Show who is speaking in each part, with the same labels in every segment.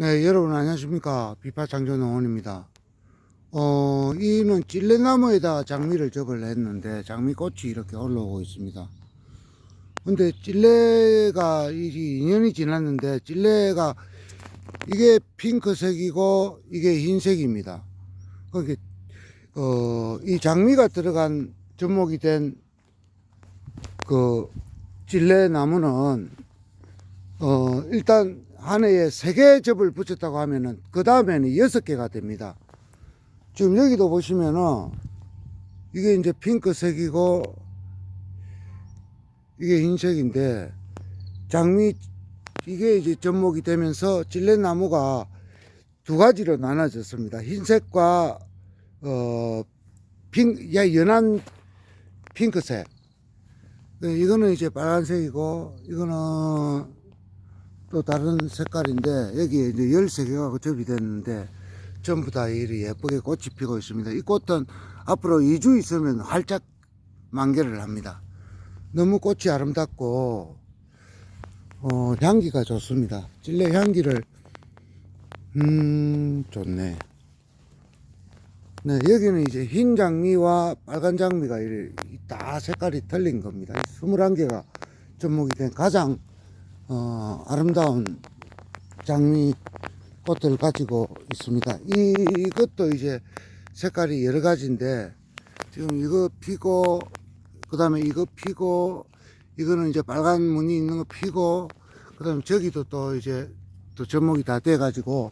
Speaker 1: 네, 여러분 안녕하십니까. 비파 장조농원입니다. 어, 이는 찔레나무에다 장미를 접을 했는데 장미꽃이 이렇게 올라오고 있습니다. 근데 찔레가 이 2년이 지났는데 찔레가 이게 핑크색이고 이게 흰색입니다. 그게 어, 이 장미가 들어간 접목이 된 그 찔레 나무는 어, 일단 한 해에 세 개 접을 붙였다고 하면은 그 다음에는 여섯 개가 됩니다. 지금 여기도 보시면은 이게 이제 핑크색이고 이게 흰색인데 장미 이게 이제 접목이 되면서 찔레나무가 두 가지로 나눠졌습니다. 흰색과 어, 핑, 야, 연한 핑크색. 네, 이거는 이제 빨간색이고, 이거는 또 다른 색깔인데, 여기에 이제 13개가 접이 됐는데, 전부 다 이리 예쁘게 꽃이 피고 있습니다. 이 꽃은 앞으로 2주 있으면 활짝 만개를 합니다. 너무 꽃이 아름답고, 어, 향기가 좋습니다. 찔레 향기를, 음, 좋네. 네, 여기는 이제 흰 장미와 빨간 장미가 이다 색깔이 틀린 겁니다. 21개가 접목이 된 가장 어, 아름다운 장미 꽃을 가지고 있습니다. 이, 이것도 이제 색깔이 여러 가지인데 지금 이거 피고 그 다음에 이거 피고 이거는 이제 빨간 무늬 있는 거 피고 그 다음에 저기도 또 이제 또 접목이 다 돼 가지고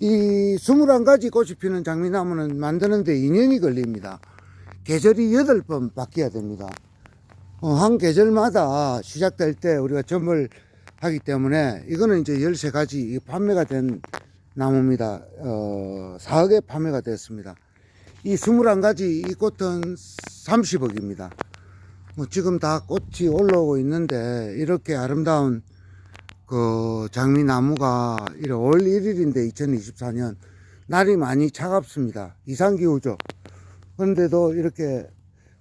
Speaker 1: 이 21가지 꽃이 피는 장미나무는 만드는데 2년이 걸립니다. 계절이 8번 바뀌어야 됩니다. 어, 한 계절마다 시작될 때 우리가 점을 하기 때문에 이거는 이제 13가지 판매가 된 나무입니다. 어, 4억에 판매가 됐습니다. 이 21가지 이 꽃은 30억입니다. 뭐 지금 다 꽃이 올라오고 있는데 이렇게 아름다운 그 장미나무가 1월 1일인데 2024년 날이 많이 차갑습니다. 이상기후죠. 그런데도 이렇게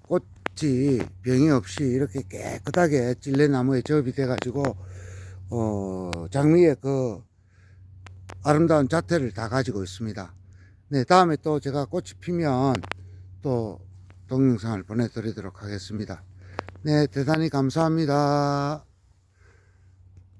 Speaker 1: 꽃이 병이 없이 이렇게 깨끗하게 찔레나무에 접이 돼가지고 어 장미의 그 아름다운 자태를 다 가지고 있습니다. 네 다음에 또 제가 꽃이 피면 또 동영상을 보내드리도록 하겠습니다. 네 대단히 감사합니다.